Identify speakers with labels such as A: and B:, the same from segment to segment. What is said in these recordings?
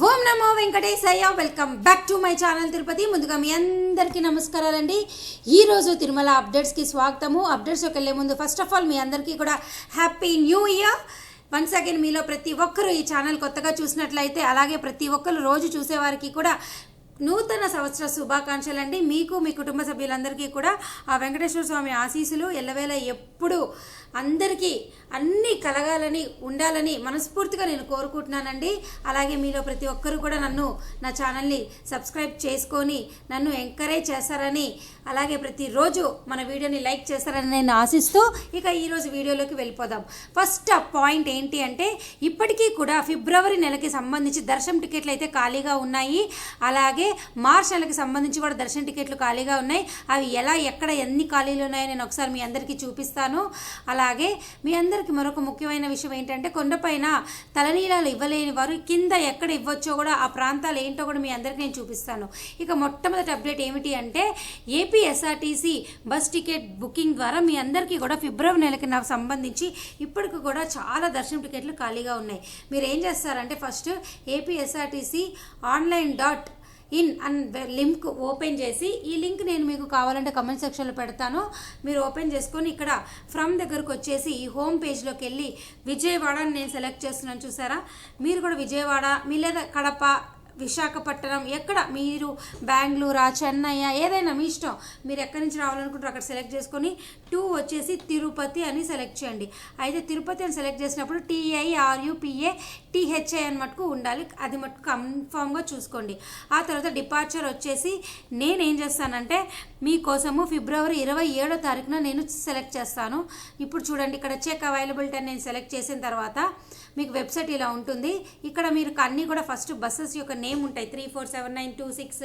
A: ఓం నమో Venkateshayya. Welcome back to my channel Tirupati ముందుగా మీ అందరికీ నమస్కారాలండి. ఈరోజు తిరుమల అప్డేట్స్కి స్వాగతము. అప్డేట్స్కి వెళ్ళే ముందు ఫస్ట్ ఆఫ్ ఆల్ మీ అందరికీ కూడా happy new year once again మీలో ప్రతి ఒక్కరూ ఈ ఛానల్ కొత్తగా చూసినట్లయితే అలాగే ప్రతి ఒక్కరు రోజు చూసేవారికి కూడా నూతన సంవత్సర శుభాకాంక్షలు అండి మీకు మీ కుటుంబ సభ్యులందరికీ కూడా ఆ వెంకటేశ్వర స్వామి ఆశీస్సులు. ఎల్లవేళ ఎప్పుడు అందరికీ అన్నీ కలగాలని ఉండాలని మనస్ఫూర్తిగా నేను కోరుకుంటున్నానండి. అలాగే మీలో ప్రతి ఒక్కరు కూడా నన్ను నా ఛానల్ని సబ్స్క్రైబ్ చేసుకొని నన్ను ఎంకరేజ్ చేస్తారని అలాగే ప్రతిరోజు మన వీడియోని లైక్ చేస్తారని నేను ఆశిస్తూ ఇక ఈరోజు వీడియోలోకి వెళ్ళిపోదాం. ఫస్ట్ ఆ పాయింట్ ఏంటి అంటే ఇప్పటికీ కూడా ఫిబ్రవరి నెలకి సంబంధించి దర్శనం టికెట్లు అయితే ఖాళీగా ఉన్నాయి. అలాగే మార్చ్ నెలకి సంబంధించి కూడా దర్శన టికెట్లు ఖాళీగా ఉన్నాయి. అవి ఎలా ఎక్కడ ఎన్ని ఖాళీలు ఉన్నాయో నేను ఒకసారి మీ అందరికీ చూపిస్తాను. అలా అలాగే మీ అందరికీ మరొక ముఖ్యమైన విషయం ఏంటంటే కొండపైన తలనీలాలు ఇవ్వలేని వారు కింద ఎక్కడ ఇవ్వచ్చో కూడా ఆ ప్రాంతాలు ఏంటో కూడా మీ అందరికీ నేను చూపిస్తాను. ఇక మొట్టమొదటి అప్డేట్ ఏమిటి అంటే ఏపీఎస్ఆర్టీసీ బస్ టికెట్ బుకింగ్ ద్వారా మీ అందరికీ కూడా ఫిబ్రవరి నెలకి నాకు సంబంధించి ఇప్పటికి కూడా చాలా దర్శనం టికెట్లు ఖాళీగా ఉన్నాయి. మీరు ఏం చేస్తారంటే first APSRTC online dot in and link open చేసి ఈ లింక్ నేను మీకు కావాలంటే కమెంట్ సెక్షన్లో పెడతాను. మీరు ఓపెన్ చేసుకొని ఇక్కడ ఫ్రమ్ దగ్గరకు వచ్చేసి ఈ హోమ్ పేజ్లోకి వెళ్ళి విజయవాడని నేను సెలెక్ట్ చేస్తున్నాను చూసారా? మీరు కూడా విజయవాడ మీ లేదా కడప విశాఖపట్నం ఎక్కడ? మీరు బెంగళూరా చెన్నై ఏదైనా మీ ఇష్టం. మీరు ఎక్కడి నుంచి రావాలనుకుంటారో అక్కడ సెలెక్ట్ చేసుకొని టూ వచ్చేసి తిరుపతి అని సెలెక్ట్ చేయండి. అయితే తిరుపతి అని సెలెక్ట్ చేసినప్పుడు టీఐఆర్యుపిఏ టీహెచ్ఐ అని మటుకు ఉండాలి. అది మటుకు కన్ఫామ్గా చూసుకోండి. ఆ తర్వాత డిపార్చర్ వచ్చేసి నేనేం చేస్తానంటే మీకోసము ఫిబ్రవరి ఇరవై ఏడో తారీఖున నేను సెలెక్ట్ చేస్తాను. ఇప్పుడు చూడండి ఇక్కడ చెక్ అవైలబిలిటీ అని నేను సెలెక్ట్ చేసిన తర్వాత మీకు వెబ్సైట్ ఇలా ఉంటుంది. ఇక్కడ మీరు అన్నీ కూడా ఫస్ట్ బస్సెస్ యొక్క నేమ్ ఉంటాయి. Three four seven nine two six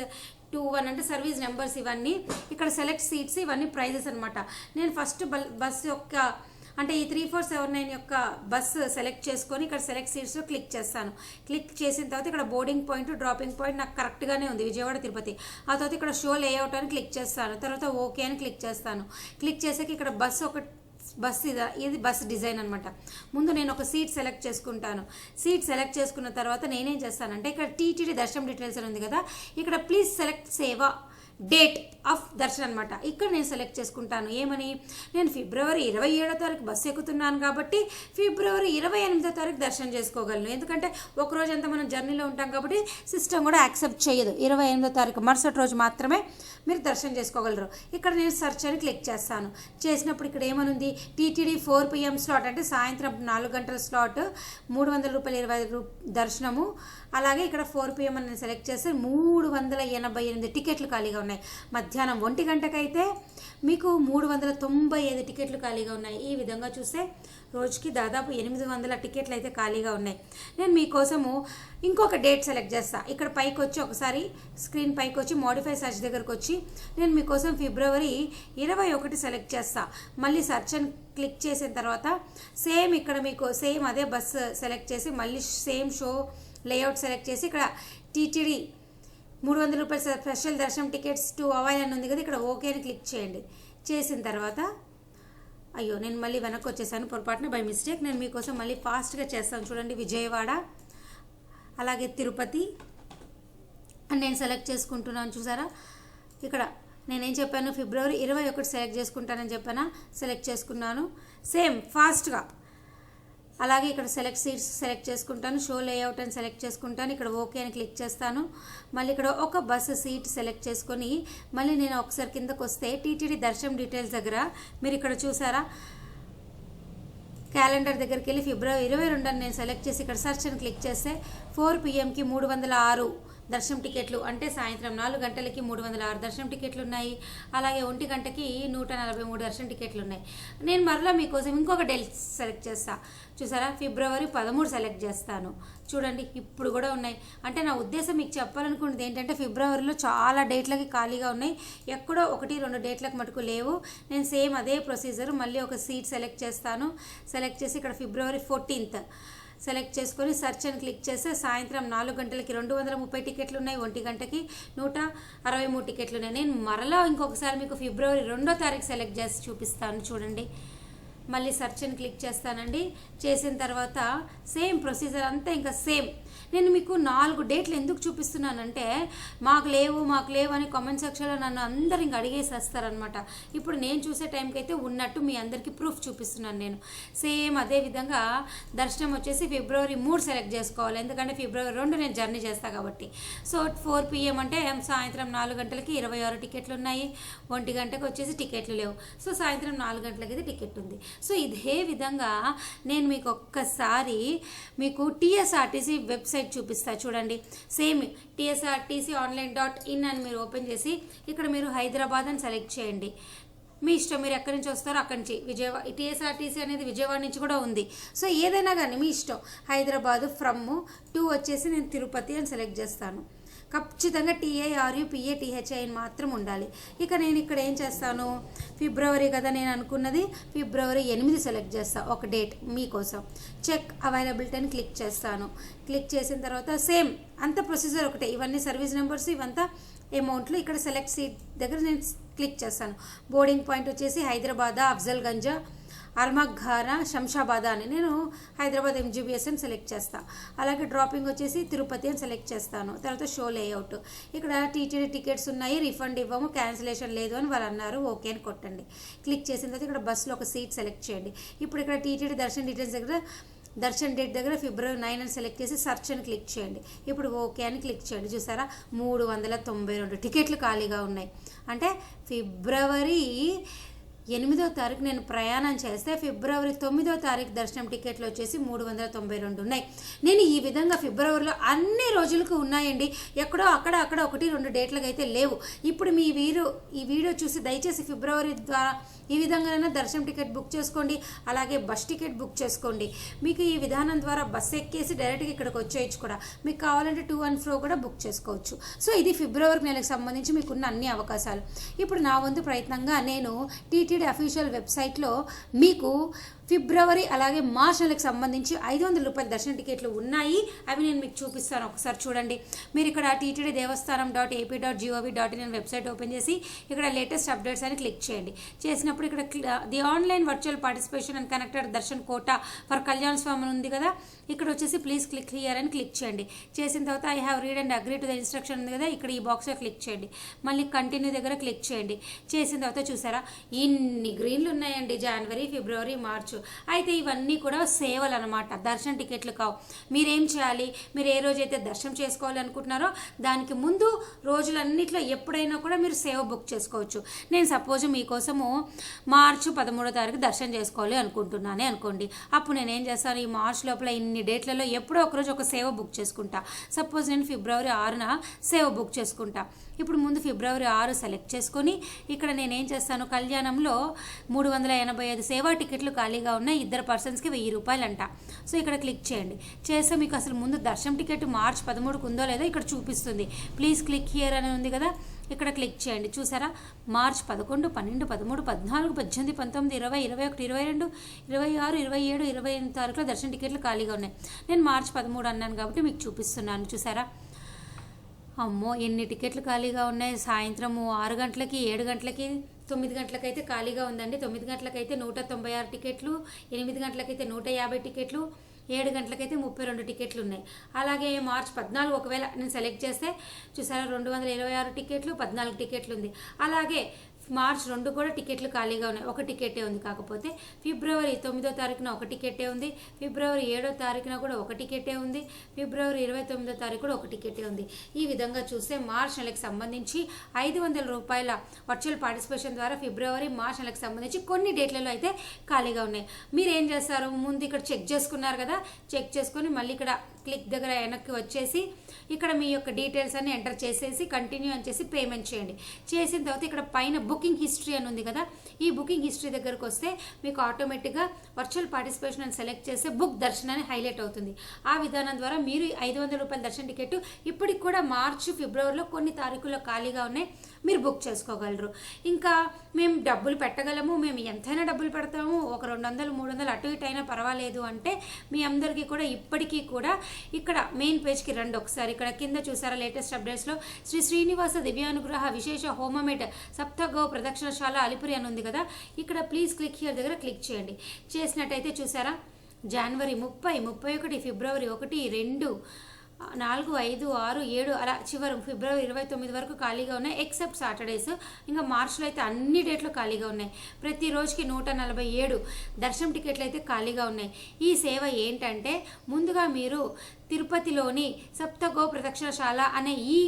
A: two one అంటే సర్వీస్ నెంబర్స్ ఇవన్నీ. ఇక్కడ సెలెక్ట్ సీట్స్ ఇవన్నీ ప్రైజెస్ అనమాట నేను ఫస్ట్ బస్ యొక్క అంటే ఈ త్రీ ఫోర్ సెవెన్ నైన్ యొక్క బస్ సెలెక్ట్ చేసుకొని ఇక్కడ సెలెక్ట్ సీట్స్లో క్లిక్ చేస్తాను. క్లిక్ చేసిన తర్వాత ఇక్కడ బోర్డింగ్ పాయింట్ డ్రాపింగ్ పాయింట్ నాకు కరెక్ట్గానే ఉంది. విజయవాడ తిరుపతి. ఆ తర్వాత ఇక్కడ షో లేఅవుట్ అని క్లిక్ చేస్తాను. తర్వాత ఓకే అని క్లిక్ చేస్తాను. క్లిక్ చేసాక ఇక్కడ బస్ ఒక బస్ ఇది ఇది బస్ డిజైన్ అనమాట ముందు నేను ఒక సీట్ సెలెక్ట్ చేసుకుంటాను. సీట్ సెలెక్ట్ చేసుకున్న తర్వాత నేనేం చేస్తానంటే ఇక్కడ టీటీడీ దర్శనం డీటెయిల్స్ అని ఉంది కదా ఇక్కడ please select seva date of darshan అనమాట ఇక్కడ నేను సెలెక్ట్ చేసుకుంటాను. ఏమని? నేను ఫిబ్రవరి ఇరవై ఏడో తారీఖు బస్సు ఎక్కుతున్నాను కాబట్టి ఫిబ్రవరి ఇరవై ఎనిమిదో తారీఖు దర్శనం చేసుకోగలను. ఎందుకంటే ఒక రోజు అంతా మనం జర్నీలో ఉంటాం కాబట్టి సిస్టమ్ కూడా యాక్సెప్ట్ చేయదు. ఇరవై ఎనిమిదో తారీఖు మరుసటి రోజు మాత్రమే మీరు దర్శనం చేసుకోగలరు. ఇక్కడ నేను సెర్చ్ అని క్లిక్ చేస్తాను. చేసినప్పుడు ఇక్కడ ఏమనుంది? టీటీడీ ఫోర్ పిఎం స్లాట్ అంటే సాయంత్రం నాలుగు గంటల స్లాట్ మూడు వందల రూపాయలు ఇరవై రూ దర్శనము. అలాగే ఇక్కడ ఫోర్ పిఎం అని సెలెక్ట్ చేస్తే మూడు వందల ఎనభై ఎనిమిది టికెట్లు ఖాళీగా ఉన్నాయి. మధ్యాహ్నం ఒంటి గంటకైతే మీకు మూడు వందల తొంభై ఐదు టికెట్లు ఖాళీగా ఉన్నాయి. ఈ విధంగా చూస్తే రోజుకి దాదాపు ఎనిమిది వందల టికెట్లు అయితే ఖాళీగా ఉన్నాయి. నేను మీకోసము ఇంకొక డేట్ సెలెక్ట్ చేస్తా. ఇక్కడ పైకి వచ్చి ఒకసారి స్క్రీన్ పైకి వచ్చి మోడిఫై సర్చ్ దగ్గరకు వచ్చి నేను మీకోసం ఫిబ్రవరి ఇరవై ఒకటి సెలెక్ట్ చేస్తా. మళ్ళీ సర్చ్ అని క్లిక్ చేసిన తర్వాత సేమ్ ఇక్కడ మీకు సేమ్ అదే బస్ సెలెక్ట్ చేసి మళ్ళీ సేమ్ షో లేఅవుట్ సెలెక్ట్ చేసి ఇక్కడ టీటీడీ మూడు వందల రూపాయలు స్పెషల్ దర్శనం టికెట్స్ టు అవైల్ అని ఉంది కదా ఇక్కడ ఓకే అని క్లిక్ చేయండి. చేసిన తర్వాత అయ్యో నేను మళ్ళీ వెనక్కి వచ్చేసాను పొరపాటున బై మిస్టేక్. నేను మీకోసం మళ్ళీ ఫాస్ట్గా చేస్తాను. చూడండి విజయవాడ అలాగే తిరుపతి అని నేను సెలెక్ట్ చేసుకుంటున్నాను. చూసారా? ఇక్కడ నేనేం చెప్పాను? ఫిబ్రవరి ఇరవై ఒకటి సెలెక్ట్ చేసుకుంటానని చెప్పానా? సెలెక్ట్ చేసుకున్నాను. సేమ్ ఫాస్ట్గా. అలాగే ఇక్కడ సెలెక్ట్ సీట్స్ సెలెక్ట్ చేసుకుంటాను షో లేఅవుట్ అని సెలెక్ట్ చేసుకుంటాను. ఇక్కడ ఓకే అని క్లిక్ చేస్తాను. మళ్ళీ ఇక్కడ ఒక బస్సు సీట్ సెలెక్ట్ చేసుకొని మళ్ళీ నేను ఒకసారి కిందకు వస్తే టీటీడీ దర్శనం డీటెయిల్స్ దగ్గర మీరు ఇక్కడ చూసారా? క్యాలెండర్ దగ్గరికి వెళ్ళి ఫిబ్రవరి ఇరవై రెండు నేను సెలెక్ట్ చేసి ఇక్కడ సర్చ్ అని క్లిక్ చేస్తే ఫోర్ పిఎంకి మూడు వందల ఆరు దర్శనం టికెట్లు అంటే సాయంత్రం నాలుగు గంటలకి మూడు వందల ఆరు దర్శనం టికెట్లు ఉన్నాయి. అలాగే ఒంటి గంటకి నూట నలభై మూడు దర్శనం టికెట్లు ఉన్నాయి. నేను మరలా మీకోసం ఇంకొక డేట్ సెలెక్ట్ చేస్తా. చూసారా? ఫిబ్రవరి పదమూడు సెలెక్ట్ చేస్తాను. చూడండి ఇప్పుడు కూడా ఉన్నాయి. అంటే నా ఉద్దేశం మీకు చెప్పాలనుకున్నది ఏంటంటే ఫిబ్రవరిలో చాలా డేట్లకి ఖాళీగా ఉన్నాయి. ఎక్కడో ఒకటి రెండు డేట్లకు మటుకు లేవు. నేను సేమ్ అదే ప్రొసీజర్ మళ్ళీ ఒక సీట్ సెలెక్ట్ చేస్తాను. సెలెక్ట్ చేసి ఇక్కడ ఫిబ్రవరి ఫోర్టీన్త్. సెలెక్ట్ చేసుకొని సర్చ్ అని క్లిక్ చేస్తే సాయంత్రం నాలుగు గంటలకి రెండు వందల ముప్పై టికెట్లు ఉన్నాయి ఒంటి గంటకి నూట అరవై మూడు టికెట్లు ఉన్నాయి నేను మరలా ఇంకొకసారి మీకు ఫిబ్రవరి రెండో తారీఖు సెలెక్ట్ చేసి చూపిస్తాను. చూడండి. మళ్ళీ సెర్చ్ అని క్లిక్ చేస్తానండి. చేసిన తర్వాత సేమ్ ప్రొసీజర్ అంతా ఇంకా సేమ్. నేను మీకు నాలుగు డేట్లు ఎందుకు చూపిస్తున్నానంటే మాకు లేవు మాకు లేవు అని కామెంట్ సెక్షన్లో నన్ను అందరు ఇంక అడిగేసి వస్తారనమాట ఇప్పుడు నేను చూసే టైంకి అయితే ఉన్నట్టు మీ అందరికీ ప్రూఫ్ చూపిస్తున్నాను నేను. సేమ్ అదే విధంగా దర్శనం వచ్చేసి ఫిబ్రవరి మూడు సెలెక్ట్ చేసుకోవాలి. ఎందుకంటే ఫిబ్రవరి రెండు నేను జర్నీ చేస్తాను కాబట్టి. సో ఫోర్ పిఎం అంటే సాయంత్రం నాలుగు గంటలకి ఇరవై ఆరు టికెట్లు ఉన్నాయి. ఒంటి గంటకు వచ్చేసి టికెట్లు లేవు. సో సాయంత్రం నాలుగు గంటలకి అయితే టికెట్ ఉంది. సో ఇదే విధంగా నేను మీకు ఒక్కసారి మీకు టీఎస్ఆర్టీసీ వెబ్సైట్ చూపిస్తా చూడండి. Same TSRTC online dot in అని మీరు ఓపెన్ చేసి ఇక్కడ మీరు హైదరాబాద్ అని సెలెక్ట్ చేయండి. మీ ఇష్టం మీరు ఎక్కడి నుంచి వస్తారో అక్కడి నుంచి. విజయవాడ టీఎస్ఆర్టీసీ అనేది విజయవాడ నుంచి కూడా ఉంది. సో ఏదైనా కానీ మీ ఇష్టం. హైదరాబాద్ ఫ్రమ్ టూ వచ్చేసి నేను తిరుపతి అని సెలెక్ట్ చేస్తాను. ఖచ్చితంగా టీఏఆర్యు పిఏ టీహెచ్ఐ మాత్రం ఉండాలి. ఇక నేను ఇక్కడ ఏం చేస్తాను? ఫిబ్రవరి కదా నేను అనుకున్నది. ఫిబ్రవరి ఎనిమిది సెలెక్ట్ చేస్తాను ఒక డేట్ మీకోసం. చెక్ అవైలబిలిటీ అని క్లిక్ చేస్తాను. క్లిక్ చేసిన తర్వాత సేమ్ అంత ప్రొసీజర్ ఒకటే. ఇవన్నీ సర్వీస్ నెంబర్స్ ఇవంతా అమౌంట్లు ఇక్కడ సెలెక్ట్ సీట్ దగ్గర నేను క్లిక్ చేస్తాను. బోర్డింగ్ పాయింట్ వచ్చేసి హైదరాబాద్ అఫ్జల్గంజ్ అల్మఘారా శంషాబాద్ అని నేను హైదరాబాద్ ఎంజీబీఎస్ అని సెలెక్ట్ చేస్తాను అలాగే డ్రాపింగ్ వచ్చేసి తిరుపతి అని సెలెక్ట్ చేస్తాను. తర్వాత షో లేఅవుట్ ఇక్కడ టీటీడీ టికెట్స్ ఉన్నాయి రిఫండ్ ఇవ్వము క్యాన్సిలేషన్ లేదు అని వాళ్ళు అన్నారు ఓకే అని కొట్టండి. క్లిక్ చేసిన తర్వాత ఇక్కడ బస్సులో ఒక సీట్ సెలెక్ట్ చేయండి. ఇప్పుడు ఇక్కడ టీటీడీ దర్శన్ డీటెయిల్స్ దగ్గర దర్శన్ డేట్ దగ్గర ఫిబ్రవరి నైన్ అని సెలెక్ట్ చేసి సర్చ్ అని క్లిక్ చేయండి. ఇప్పుడు ఓకే అని క్లిక్ చేయండి. చూసారా? మూడు వందల తొంభై రెండు టికెట్లు ఖాళీగా ఉన్నాయి. అంటే ఫిబ్రవరి ఎనిమిదో తారీఖు నేను ప్రయాణం చేస్తే ఫిబ్రవరి తొమ్మిదో తారీఖు దర్శనం టికెట్లు వచ్చేసి మూడు వందల తొంభై రెండు ఉన్నాయి. నేను ఈ విధంగా ఫిబ్రవరిలో అన్ని రోజులకు ఉన్నాయండి. ఎక్కడో అక్కడ అక్కడ ఒకటి రెండు డేట్లకు అయితే లేవు. ఇప్పుడు మీ వీరు ఈ వీడియో చూసి దయచేసి ఫిబ్రవరి ద్వారా ఈ విధంగానైనా దర్శనం టికెట్ బుక్ చేసుకోండి. అలాగే బస్ టికెట్ బుక్ చేసుకోండి. మీకు ఈ విధానం ద్వారా బస్ ఎక్కేసి డైరెక్ట్గా ఇక్కడికి వచ్చేయచ్చు కూడా. మీకు కావాలంటే టూ అండ్ ఫ్రో కూడా బుక్ చేసుకోవచ్చు. సో ఇది ఫిబ్రవరి నెలకు సంబంధించి మీకున్న అన్ని అవకాశాలు. ఇప్పుడు నా వంతు ప్రయత్నంగా నేను టీటీ టీటీడీ అఫీషియల్ వెబ్సైట్లో మీకు ఫిబ్రవరి అలాగే మార్చ్ నెలకు సంబంధించి ఐదు వందల రూపాయల దర్శన టికెట్లు ఉన్నాయి. అవి నేను మీకు చూపిస్తాను. ఒకసారి చూడండి. మీరు ఇక్కడ TTD Devasthanam dot AP dot gov dot in website open చేసి ఇక్కడ లేటెస్ట్ అప్డేట్స్ అని క్లిక్ చేయండి. చేసినప్పుడు ఇక్కడ the online virtual participation and connected darshan quota for Kalyan Swami అని ఉంది కదా? ఇక్కడ వచ్చేసి ప్లీజ్ క్లిక్ హియర్ అని క్లిక్ చేయండి. చేసిన తర్వాత I have read and agree to the instruction ఉంది కదా? ఇక్కడ ఈ బాక్స్లో క్లిక్ చేయండి. మళ్ళీ కంటిన్యూ దగ్గర క్లిక్ చేయండి. చేసిన తర్వాత చూసారా? ఇన్ని గ్రీన్లు ఉన్నాయండి. జనవరి ఫిబ్రవరి మార్చ్. అయితే ఇవన్నీ కూడా సేవలు అనమాట దర్శన టికెట్లు కావు. మీరేం చేయాలి? మీరు ఏ రోజైతే దర్శనం చేసుకోవాలి అనుకుంటున్నారో దానికి ముందు రోజులన్నిట్లో ఎప్పుడైనా కూడా మీరు సేవ బుక్ చేసుకోవచ్చు. నేను సపోజ్ మీకోసము మార్చి పదమూడో తారీఖు దర్శనం చేసుకోవాలి అనుకుంటున్నానే అనుకోండి. అప్పుడు నేను ఏం చేస్తాను? ఈ మార్చ్ లోపల ఇన్ని డేట్లలో ఎప్పుడో ఒకరోజు ఒక సేవ బుక్ చేసుకుంటా. సపోజ్ నేను ఫిబ్రవరి ఆరున సేవ బుక్ చేసుకుంటా. ఇప్పుడు ముందు ఫిబ్రవరి ఆరు సెలెక్ట్ చేసుకొని ఇక్కడ నేను ఏం చేస్తాను? కళ్యాణంలో మూడు వందల ఎనభై ఐదు సేవా టికెట్లు ఖాళీగా ఉన్నాయి ఇద్దరు పర్సన్స్కి వెయ్యి రూపాయలు అంట సో ఇక్కడ క్లిక్ చేయండి. చేస్తే మీకు అసలు ముందు దర్శనం టికెట్ మార్చ్ పదమూడుకు ఉందో లేదో ఇక్కడ చూపిస్తుంది. ప్లీజ్ క్లిక్ హియర్ అని ఉంది కదా. ఇక్కడ క్లిక్ చేయండి. చూసారా? మార్చ్ పదకొండు పన్నెండు పదమూడు పద్నాలుగు పద్దెనిమిది పంతొమ్మిది ఇరవై ఇరవై ఒకటి ఇరవై రెండు ఇరవై ఆరు ఇరవై ఏడు ఇరవై ఎనిమిది తారీఖులో దర్శన టికెట్లు ఖాళీగా ఉన్నాయి. నేను మార్చ్ పదమూడు అన్నాను కాబట్టి మీకు చూపిస్తున్నాను. చూసారా? అమ్మో ఎన్ని టికెట్లు ఖాళీగా ఉన్నాయి? సాయంత్రము ఆరు గంటలకి ఏడు గంటలకి? తొమ్మిది గంటలకైతే ఖాళీగా ఉందండి. తొమ్మిది గంటలకైతే నూట తొంభై ఆరు టికెట్లు ఎనిమిది గంటలకైతే నూట యాభై టికెట్లు ఏడు గంటలకైతే ముప్పై రెండు టికెట్లు ఉన్నాయి. అలాగే మార్చ్ పద్నాలుగు ఒకవేళ నేను సెలెక్ట్ చేస్తే చూసారా రెండు వందల ఇరవై ఆరు టికెట్లు పద్నాలుగు టికెట్లు ఉంది. అలాగే మార్చ్ రెండు కూడా టికెట్లు ఖాళీగా ఉన్నాయి. ఒక టికెటే ఉంది. కాకపోతే ఫిబ్రవరి తొమ్మిదో తారీఖున ఒక టికెటే ఉంది. ఫిబ్రవరి ఏడో తారీఖున కూడా ఒక టికెటే ఉంది. ఫిబ్రవరి ఇరవై తొమ్మిదో తారీఖు కూడా ఒక టికెటే ఉంది. ఈ విధంగా చూస్తే మార్చ్ నెలకు సంబంధించి ఐదు వందల రూపాయల వర్చువల్ పార్టిసిపేషన్ ద్వారా ఫిబ్రవరి మార్చ్ నెలకు సంబంధించి కొన్ని డేట్లలో అయితే ఖాళీగా ఉన్నాయి. మీరు ఏం చేస్తారు? ముందు ఇక్కడ చెక్ చేసుకున్నారు కదా? చెక్ చేసుకొని మళ్ళీ ఇక్కడ క్లిక్ దగ్గర వెనక్కి వచ్చేసి ఇక్కడ మీ యొక్క డీటెయిల్స్ అన్ని ఎంటర్ చేసేసి కంటిన్యూ అని చేసి పేమెంట్ చేయండి. చేసిన తర్వాత ఇక్కడ పైన బుకింగ్ హిస్టరీ అని ఉంది కదా ఈ బుకింగ్ హిస్టరీ దగ్గరకు వస్తే మీకు ఆటోమేటిక్గా వర్చువల్ పార్టిసిపేషన్ అని సెలెక్ట్ చేస్తే బుక్ దర్శన్ అని హైలైట్ అవుతుంది. ఆ విధానం ద్వారా మీరు ఐదు వందల రూపాయల దర్శన టికెట్ ఇప్పటికి కూడా మార్చి ఫిబ్రవరిలో కొన్ని తారీఖుల్లో ఖాళీగా ఉన్నాయి. మీరు బుక్ చేసుకోగలరు. ఇంకా మేము డబ్బులు పెట్టగలము మేము ఎంతైనా డబ్బులు పెడతాము ఒక రెండు వందలు మూడు వందలు అటు ఇటు అయినా పర్వాలేదు అంటే మీ అందరికీ కూడా ఇప్పటికీ కూడా ఇక్కడ మెయిన్ పేజ్కి రండి ఒకసారి. ఇక్కడ కింద చూసారా లేటెస్ట్ అప్డేట్స్లో? శ్రీ శ్రీనివాస దివ్యానుగ్రహ విశేష హోమమేట్ సప్తగౌ ప్రదక్షిణశాల అలిపురి అని ఉంది కదా? ఇక్కడ ప్లీజ్ క్లిక్ హియర్ దగ్గర క్లిక్ చేయండి. చేసినట్టయితే చూసారా? జనవరి ముప్పై ముప్పై ఒకటి ఫిబ్రవరి ఒకటి రెండు నాలుగు ఐదు ఆరు ఏడు అలా చివరి ఫిబ్రవరి ఇరవై తొమ్మిది వరకు ఖాళీగా ఉన్నాయి ఎక్సెప్ట్ సాటర్డేస్ ఇంకా మార్చిలో అయితే అన్ని డేట్లు ఖాళీగా ఉన్నాయి. ప్రతి రోజుకి నూట నలభై ఏడు దర్శనం టికెట్లు అయితే ఖాళీగా ఉన్నాయి. ఈ సేవ ఏంటంటే ముందుగా మీరు తిరుపతిలోని సప్తగో ప్రదక్షిణశాల అనే ఈ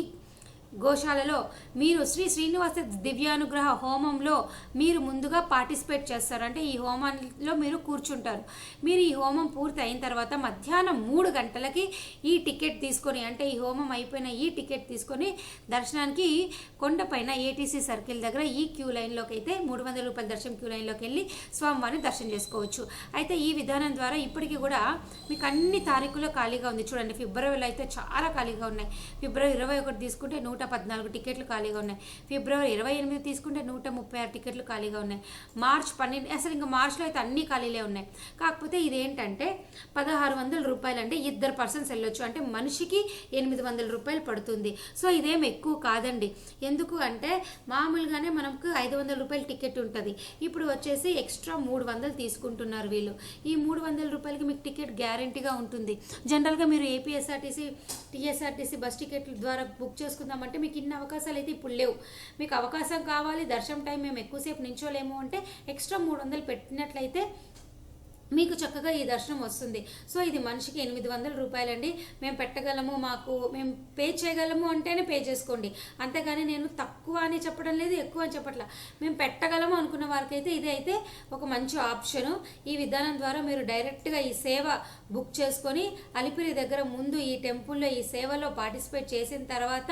A: గోశాలలో మీరు శ్రీ శ్రీనివాస దివ్యానుగ్రహ హోమంలో మీరు ముందుగా పార్టిసిపేట్ చేస్తారు. అంటే ఈ హోమంలో మీరు కూర్చుంటారు. మీరు ఈ హోమం పూర్తి అయిన తర్వాత మధ్యాహ్నం మూడు గంటలకి ఈ టికెట్ తీసుకొని అంటే ఈ హోమం అయిపోయిన ఈ టికెట్ తీసుకొని దర్శనానికి కొండపైన ఏటీసీ సర్కిల్ దగ్గర ఈ క్యూ లైన్లోకి అయితే మూడు వందల రూపాయల దర్శనం క్యూ లైన్లోకి వెళ్ళి స్వామివారిని దర్శనం చేసుకోవచ్చు. అయితే ఈ విధానం ద్వారా ఇప్పటికీ కూడా మీకు అన్ని తారీఖులో ఖాళీగా ఉంది. చూడండి ఫిబ్రవరిలో అయితే చాలా ఖాళీగా ఉన్నాయి. ఫిబ్రవరి ఇరవై ఒకటి తీసుకుంటే నూట పద్నాలుగు టికెట్లు ఖాళీగా ఉన్నాయి. ఫిబ్రవరి ఇరవై ఎనిమిది తీసుకుంటే నూట ముప్పై ఆరు టికెట్లు ఖాళీగా ఉన్నాయి. మార్చ్ పన్నెండు అసలు ఇంకా మార్చ్లో అయితే అన్ని ఖాళీలే ఉన్నాయి. కాకపోతే ఇదేంటంటే పదహారు వందల రూపాయలు అంటే ఇద్దరు పర్సన్స్ వెళ్ళొచ్చు. అంటే మనిషికి ఎనిమిది వందల రూపాయలు పడుతుంది. సో ఇదేం ఎక్కువ కాదండి. ఎందుకు అంటే మామూలుగానే మనకు ఐదు వందల రూపాయల టికెట్ ఉంటుంది. ఇప్పుడు వచ్చేసి ఎక్స్ట్రా మూడు వందలు తీసుకుంటున్నారు వీళ్ళు. ఈ మూడు వందల రూపాయలకి మీకు టికెట్ గ్యారంటీగా ఉంటుంది. జనరల్గా మీరు ఏపీఎస్ఆర్టీసీ టీఎస్ఆర్టీసీ బస్ టికెట్ల ద్వారా బుక్ చేసుకుందామంటే మీకు ఇన్ని అవకాశాలు అయితే ఇప్పుడు లేవు. మీకు అవకాశం కావాలి దర్శనం టైం మేము ఎక్కువసేపు నించోలేము అంటే ఎక్స్ట్రా మూడు వందలు పెట్టినట్లయితే మీకు చక్కగా ఈ దర్శనం వస్తుంది. సో ఇది మనిషికి ఎనిమిది వందల రూపాయలండి. మేము పెట్టగలము మాకు మేము పే చేయగలము అంటేనే పే చేసుకోండి. అంతేగాని నేను తక్కువ అని చెప్పడం లేదు ఎక్కువ అని చెప్పట్లా. మేము పెట్టగలము అనుకున్న వారికైతే ఇది అయితే ఒక మంచి ఆప్షను. ఈ విధానం ద్వారా మీరు డైరెక్ట్గా ఈ సేవ బుక్ చేసుకొని అలిపిరి దగ్గర ముందు ఈ టెంపుల్లో ఈ సేవలో పార్టిసిపేట్ చేసిన తర్వాత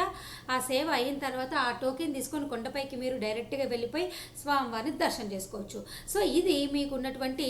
A: ఆ సేవ అయిన తర్వాత ఆ టోకెన్ తీసుకొని కొండపైకి మీరు డైరెక్ట్గా వెళ్ళిపోయి స్వామివారిని దర్శనం చేసుకోవచ్చు. సో ఇది మీకు ఉన్నటువంటి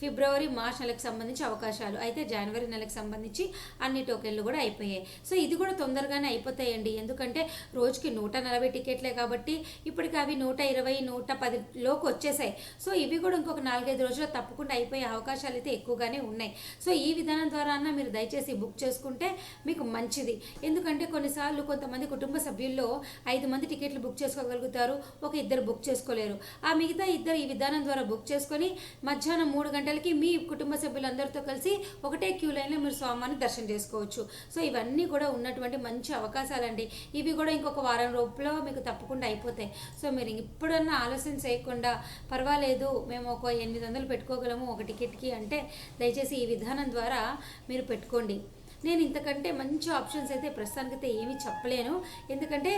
A: ఫిబ్రవరి మార్చ్ నెలకు సంబంధించి అవకాశాలు. అయితే జనవరి నెలకు సంబంధించి అన్ని టోకెన్లు కూడా అయిపోయాయి. సో ఇది కూడా తొందరగానే అయిపోతాయండి. ఎందుకంటే రోజుకి నూట నలభై టికెట్లే కాబట్టి ఇప్పటికి అవి నూట ఇరవై నూట పది లోకి వచ్చేసాయి. సో ఇవి కూడా ఇంకొక నాలుగైదు రోజుల్లో తప్పకుండా అయిపోయే అవకాశాలు అయితే ఎక్కువగానే ఉన్నాయి. సో ఈ విధానం ద్వారా అన్న మీరు దయచేసి బుక్ చేసుకుంటే మీకు మంచిది. ఎందుకంటే కొన్నిసార్లు కొంతమంది కుటుంబ సభ్యుల్లో ఐదు మంది టికెట్లు బుక్ చేసుకోగలుగుతారు ఒక ఇద్దరు బుక్ చేసుకోలేరు. ఆ మిగతా ఇద్దరు ఈ విధానం ద్వారా బుక్ చేసుకొని మధ్యాహ్నం మూడు గంటలకి మీ కుటుంబ సభ్యులందరితో కలిసి ఒకటే క్యూ లైన్లో మీరు స్వామిని దర్శనం చేసుకోవచ్చు. సో ఇవన్నీ కూడా ఉన్నటువంటి మంచి అవకాశాలండి. ఇవి కూడా ఇంకొక వారం రూపంలో మీకు తప్పకుండా అయిపోతాయి. సో మీరు ఇప్పుడన్నా ఆలోచన చేయకుండా పర్వాలేదు మేము ఒక ఎనిమిది వందలు పెట్టుకోగలము ఒక టికెట్కి అంటే దయచేసి ఈ విధానం ద్వారా మీరు పెట్టుకోండి. నేను ఇంతకంటే మంచి ఆప్షన్స్ అయితే ప్రస్తుతానికైతే ఏమీ చెప్పలేను. ఎందుకంటే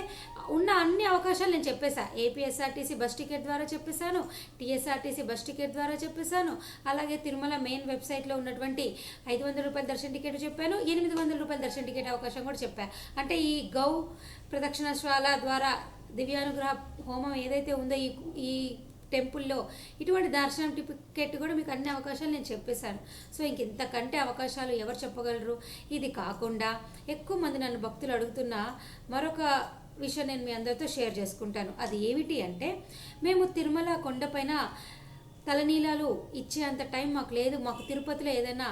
A: ఉన్న అన్ని అవకాశాలు నేను చెప్పేసా ఏపీఎస్ఆర్టీసీ బస్ టికెట్ ద్వారా చెప్పేశాను. టీఎస్ఆర్టీసీ బస్ టికెట్ ద్వారా చెప్పేశాను. అలాగే తిరుమల మెయిన్ వెబ్సైట్లో ఉన్నటువంటి ఐదు వందల రూపాయల దర్శన టికెట్ చెప్పాను. ఎనిమిది వందల రూపాయల దర్శన టికెట్ అవకాశం కూడా చెప్పాను అంటే ఈ గౌ ప్రదక్షిణశాల ద్వారా దివ్యానుగ్రహ హోమం ఏదైతే ఉందో ఈ ఈ టెంపుల్లో ఇటువంటి దర్శనం టికెట్ కూడా మీకు అన్ని అవకాశాలు నేను చెప్పేశాను. సో ఇంక ఇంతకంటే అవకాశాలు ఎవరు చెప్పగలరు? ఇది కాకుండా ఎక్కువ మంది నన్ను భక్తులు అడుగుతున్న మరొక విషయం నేను మీ అందరితో షేర్ చేసుకుంటాను. అది ఏమిటి అంటే మేము తిరుమల కొండపైన తలనీలాలు ఇచ్చే అంత టైం మాకు లేదు. మాకు తిరుపతిలో ఏదైనా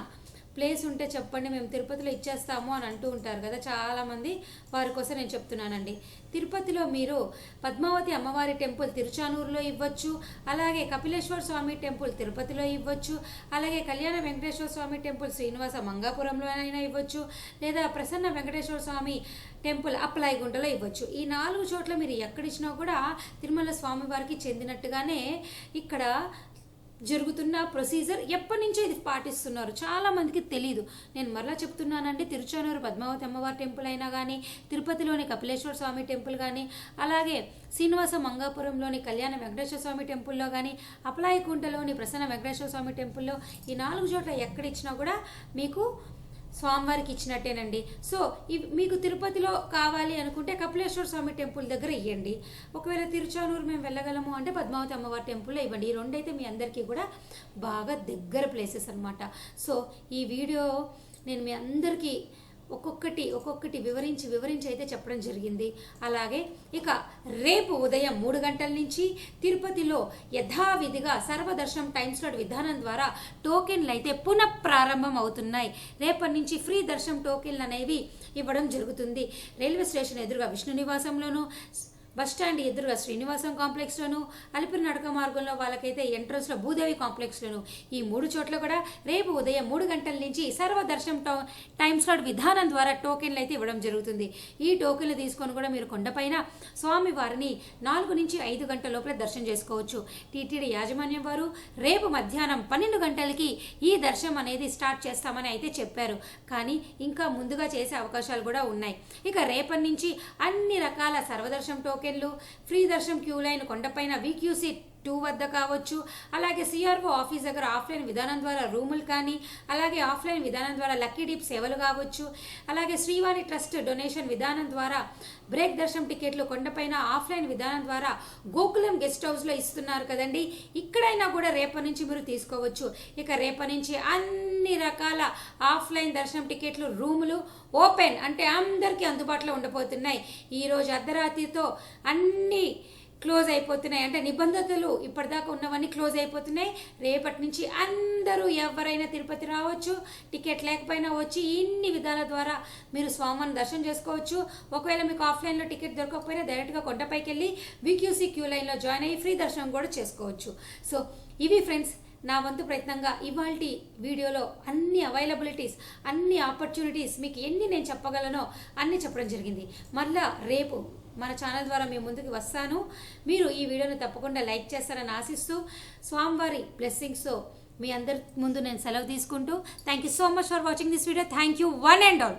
A: ప్లేస్ ఉంటే చెప్పండి మేము తిరుపతిలో ఇచ్చేస్తాము అని అంటూ ఉంటారు కదా చాలామంది వారి కోసం నేను చెప్తున్నానండి. తిరుపతిలో మీరు పద్మావతి అమ్మవారి టెంపుల్ తిరుచానూరులో ఇవ్వచ్చు అలాగే కపిలేశ్వర స్వామి టెంపుల్ తిరుపతిలో ఇవ్వచ్చు అలాగే కళ్యాణ వెంకటేశ్వర స్వామి టెంపుల్ శ్రీనివాస మంగాపురంలో అయినా ఇవ్వచ్చు లేదా ప్రసన్న వెంకటేశ్వర స్వామి టెంపుల్ అప్పలాయిగుంటలో ఇవ్వచ్చు. ఈ నాలుగు చోట్ల మీరు ఎక్కడిచ్చినా కూడా తిరుమల స్వామివారికి చెందినట్టుగానే ఇక్కడ జరుగుతున్న ప్రొసీజర్ ఎప్పటి నుంచో ఇది పాటిస్తున్నారు. చాలా మందికి తెలియదు నేను మరలా చెప్తున్నానంటే తిరుచానూరు పద్మావతి అమ్మవారి టెంపుల్ అయినా కానీ తిరుపతిలోని కపిలేశ్వర స్వామి టెంపుల్ కానీ అలాగే శ్రీనివాస మంగాపురంలోని కళ్యాణ వెంకటేశ్వర స్వామి టెంపుల్లో కానీ అప్లాయకుంటలోని ప్రసన్న వెంకటేశ్వర స్వామి టెంపుల్లో ఈ నాలుగు చోట్ల ఎక్కడిచ్చినా కూడా మీకు స్వామివారికి ఇచ్చినట్టేనండి. సో ఇవి మీకు తిరుపతిలో కావాలి అనుకుంటే కపిలేశ్వర స్వామి టెంపుల్ దగ్గర ఇవ్వండి ఒకవేళ తిరుచానూరు మేము వెళ్ళగలము అంటే పద్మావతి అమ్మవారి టెంపుల్లో ఇవ్వండి. ఈ రెండైతే మీ అందరికీ కూడా బాగా దగ్గర ప్లేసెస్ అనమాట సో ఈ వీడియో నేను మీ అందరికీ ఒక్కొక్కటి ఒక్కొక్కటి వివరించి వివరించి అయితే చెప్పడం జరిగింది. అలాగే ఇక రేపు ఉదయం మూడు గంటల నుంచి తిరుపతిలో యథావిధిగా సర్వదర్శనం టైం స్లాట్ విధానం ద్వారా టోకెన్లు అయితే పునః ప్రారంభం అవుతున్నాయి. రేపటి నుంచి ఫ్రీ దర్శనం టోకెన్లు అనేవి ఇవ్వడం జరుగుతుంది. రైల్వే స్టేషన్ ఎదురుగా విష్ణు నివాసంలోనూ బస్ స్టాండ్ ఎదురుగా శ్రీనివాసం కాంప్లెక్స్లోను అలిపిరి నడక మార్గంలో వాళ్ళకైతే ఎంట్రన్స్లో భూదేవి కాంప్లెక్స్లోను. ఈ మూడు చోట్ల కూడా రేపు ఉదయం మూడు గంటల నుంచి సర్వ దర్శనం టో టైమ్ స్లాట్ విధానం ద్వారా టోకెన్లు అయితే ఇవ్వడం జరుగుతుంది. ఈ టోకెన్లు తీసుకొని కూడా మీరు కొండపైన స్వామి వారిని నాలుగు నుంచి ఐదు గంటల లోపల దర్శనం చేసుకోవచ్చు. టీటీడీ యాజమాన్యం వారు రేపు మధ్యాహ్నం పన్నెండు గంటలకి ఈ దర్శనం అనేది స్టార్ట్ చేస్తామని అయితే చెప్పారు. కానీ ఇంకా ముందుగా చేసే అవకాశాలు కూడా ఉన్నాయి. ఇక రేపటి నుంచి అన్ని రకాల సర్వదర్శనం టోకెన్లు ఫ్రీ దర్శనం క్యూ లైన్ కొండపైన వీక్యూసీ టూ వద్ద కావచ్చు. అలాగే సిఆర్ఓ ఆఫీస్ దగ్గర ఆఫ్లైన్ విధానం ద్వారా రూములు కానీ అలాగే ఆఫ్లైన్ విధానం ద్వారా లక్కీ డీప్ సేవలు కావచ్చు. అలాగే శ్రీవారి ట్రస్ట్ డొనేషన్ విధానం ద్వారా బ్రేక్ దర్శనం టికెట్లు కొండపైన ఆఫ్లైన్ విధానం ద్వారా గోకులం గెస్ట్ హౌస్లో ఇస్తున్నారు కదండి. ఇక్కడైనా కూడా రేపటి నుంచి మీరు తీసుకోవచ్చు. ఇక రేపటి నుంచి అన్ని రకాల ఆఫ్లైన్ దర్శనం టికెట్లు రూములు ఓపెన్ అంటే అందరికీ అందుబాటులో ఉండబోతున్నాయి. ఈరోజు అర్ధరాత్రితో అన్ని క్లోజ్ అయిపోతున్నాయి. అంటే నిబంధతలు ఇప్పటిదాకా ఉన్నవన్నీ క్లోజ్ అయిపోతున్నాయి. రేపటి నుంచి అందరూ ఎవరైనా తిరుపతి రావచ్చు టికెట్ లేకపోయినా వచ్చి ఇన్ని విధాల ద్వారా మీరు స్వామిని దర్శనం చేసుకోవచ్చు. ఒకవేళ మీకు ఆఫ్లైన్లో టికెట్ దొరకకపోయినా డైరెక్ట్గా కొండపైకి వెళ్ళి విక్యూసీ క్యూ లైన్లో జాయిన్ అయ్యి ఫ్రీ దర్శనం కూడా చేసుకోవచ్చు. సో ఇవి ఫ్రెండ్స్ నా వంతు ప్రయత్నంగా ఇవాళ వీడియోలో అన్ని అవైలబిలిటీస్ అన్ని ఆపర్చునిటీస్ మీకు ఎన్ని నేను చెప్పగలనో అన్నీ చెప్పడం జరిగింది. మళ్ళా రేపు మన ఛానల్ ద్వారా మీ ముందుకు వస్తాను. మీరు ఈ వీడియోని తప్పకుండా లైక్ చేస్తారని ఆశిస్తూ స్వామివారి బ్లెస్సింగ్స్తో మీ అందరి ముందు నేను సెలవు తీసుకుంటూ thank you so much for watching this video. Thank you one and all.